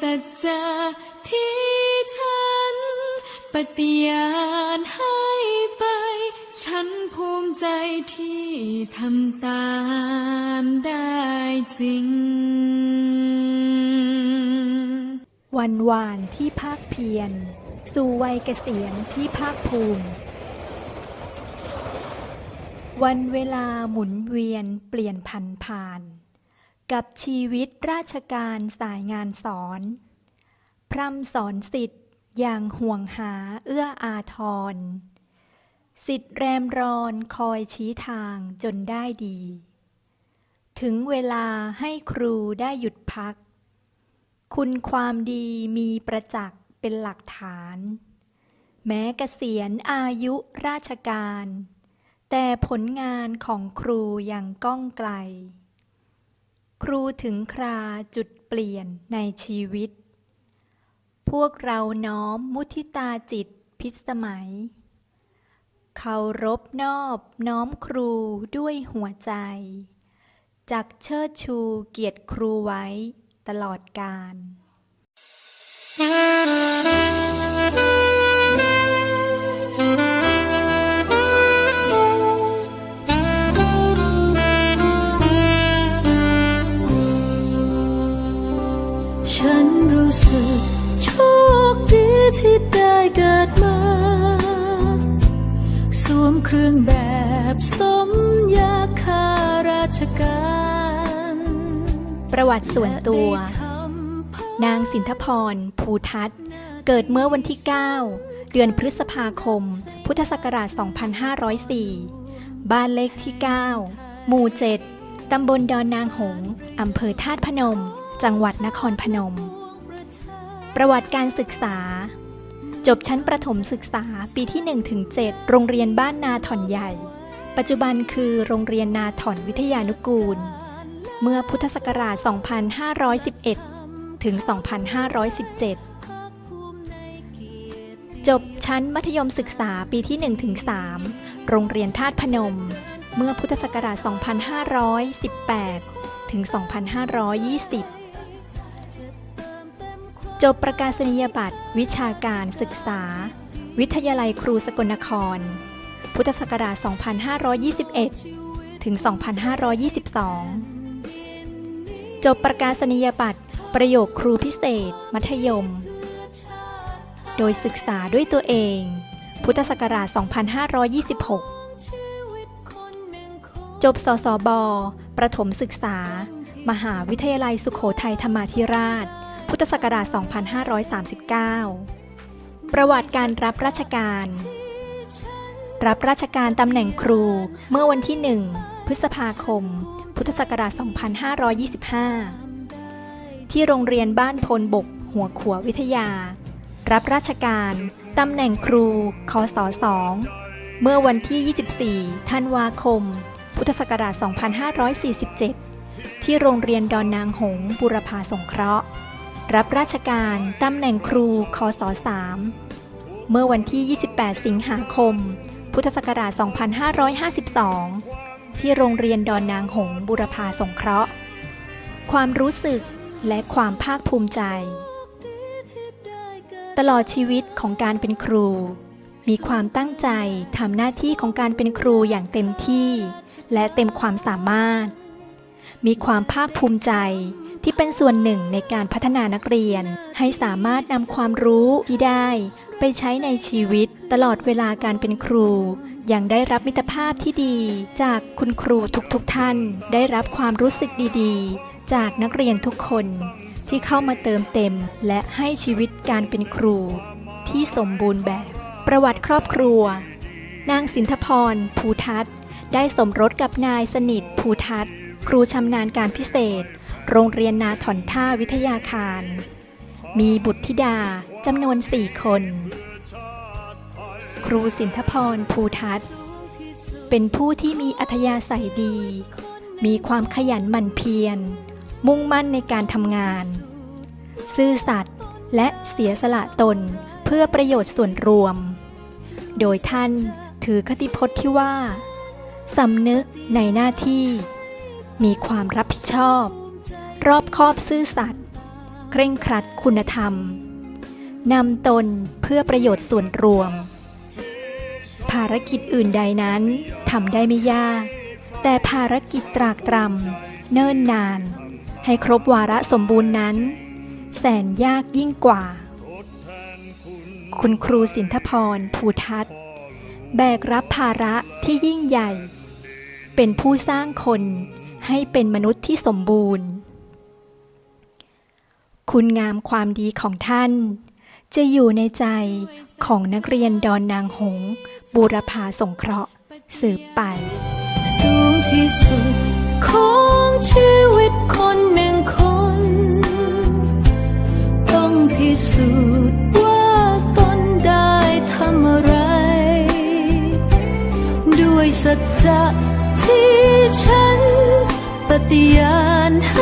สัจจะที่ฉัน ปฏิญาณให้ไป ฉันภูมิใจที่ทำตามได้จริง วันวานที่ภาคเพียร สู่วัยเกษียณที่ภาคภูมิ วันเวลาหมุนเวียนเปลี่ยนพันผ่านาน กับชีวิตราชการสายงานสอน พร่ำสอนสิทธิ์อย่างห่วงหาเอื้ออาทร สิทธิ์แรมรอนคอยชี้ทางจนได้ดี ถึงเวลาให้ครูได้หยุดพัก คุณความดีมีประจักษ์เป็นหลักฐาน แม้เกษียณอายุราชการ แต่ผลงานของครูยังก้องไกล ครูถึงคราจุดเปลี่ยนในชีวิต พวกเราน้อมมุทิตาจิตพิสมัย เคารพนอบน้อมครูด้วยหัวใจ จักเชิดชูเกียรติครูไว้ตลอดกาล สมยาคาราชการ ประวัติส่วนตัว นางสินทพร ภูทัศน์ เกิดเมื่อวันที่ 9 เดือนพฤษภาคม พุทธศักราช 2504 บ้านเลขที่ 9 หมู่ 7 ตำบลดอนนางหงส์อำเภอธาตุพนม จังหวัดนครพนม ประวัติการศึกษาจบชั้นประถมศึกษาปีที่1-7โรงเรียนบ้านนาถ่อนใหญ่ ปัจจุบันคือโรงเรียนนาถอนวิทยานุกูล เมื่อพุทธศักราช 2511 ถึง 2517 จบชั้นมัธยมศึกษาปีที่1-3โรงเรียนธาตุพนม เมื่อพุทธศักราช 2518 ถึง 2520จบประกาศนียบัตร วิชาการศึกษา วิทยาลัยครูสกลนคร พุทธศักราช 2521 ถึง 2522 จบประกาศนียบัตรประโยคครูพิเศษ มัธยม โดยศึกษาด้วยตัวเอง พุทธศักราช 2526 จบสสบ ประถมศึกษา มหาวิทยาลัยสุขโขทัยธรรมาธิราช พุทธศักราช 2539 ประวัติการรับราชการ รับราชการตำแหน่งครูเมื่อวันที่ 1 พฤษภาคม พุทธศักราช 2525 ที่โรงเรียนบ้านพลบก หัวขัววิทยา รับราชการตำแหน่งครูคศ2เมื่อวันที่ 24 ธันวาคม พุทธศักราช 2547 ที่โรงเรียนดอนนางหงบุรพาสงเคราะห์ รับราชการตำแหน่งครูคศ3เมื่อวันที่ 28 สิงหาคม พุทธศักราช 2552 ที่โรงเรียนดอนนางหงบุรพาสงเคราะห์ ความรู้สึกและความภาคภูมิใจ ตลอดชีวิตของการเป็นครู มีความตั้งใจทำหน้าที่ของการเป็นครูอย่างเต็มที่ และเต็มความสามารถ มีความภาคภูมิใจ ที่เป็นส่วนหนึ่งในการพัฒนานักเรียน ให้สามารถนำความรู้ที่ได้ ไปใช้ในชีวิต ตลอดเวลาการเป็นครูยังได้รับมิตรภาพที่ดี จากคุณครูทุกๆทท่าน ได้รับความรู้สึกดีๆ จากนักเรียนทุกคน ที่เข้ามาเติมเต็ม และให้ชีวิตการเป็นครู ที่สมบูรณ์แบบ ประวัติครอบครัว นางสินทพร ภูทัศน์ได้สมรสกับนายสนิทภูทัศน์ครูชำนาญการพิเศษ โรงเรียนนาถอนท่าวิทยาคาร มีบุตรธิดาจำนวนสี่คน ครูสินทพรภูทัศเป็นผู้ที่มีอัธยาศัยดี มีความขยันหมั่นเพียร มุ่งมั่นในการทำงาน ซื่อสัตย์และเสียสละตนเพื่อประโยชน์ส่วนรวม โดยท่านถือคติพจน์ที่ว่าสำนึกในหน้าที่ มีความรับผิดชอบ รอบคอบซื่อสัตย์เคร่งครัดคุณธรรม นำตนเพื่อประโยชน์ส่วนรวม ภารกิจอื่นใดนั้นทำได้ไม่ยาก แต่ภารกิจตรากตรำเนิ่นนาน ให้ครบวาระสมบูรณ์นั้น แสนยากยิ่งกว่า คุณครูสินทพรภูทัศน์แบกรับภาระที่ยิ่งใหญ่ เป็นผู้สร้างคนให้เป็นมนุษย์ที่สมบูรณ์ คุณงามความดีของท่าน จะอยู่ในใจของนักเรียนดอนนางหงส์บูรพาสงเคราะห์ สืบไป สูงที่สุดของชีวิตคนหนึ่งคน ต้องพิสูจน์ว่าตนได้ทำอะไร ด้วยสัจจะที่ฉันปฏิญาณให้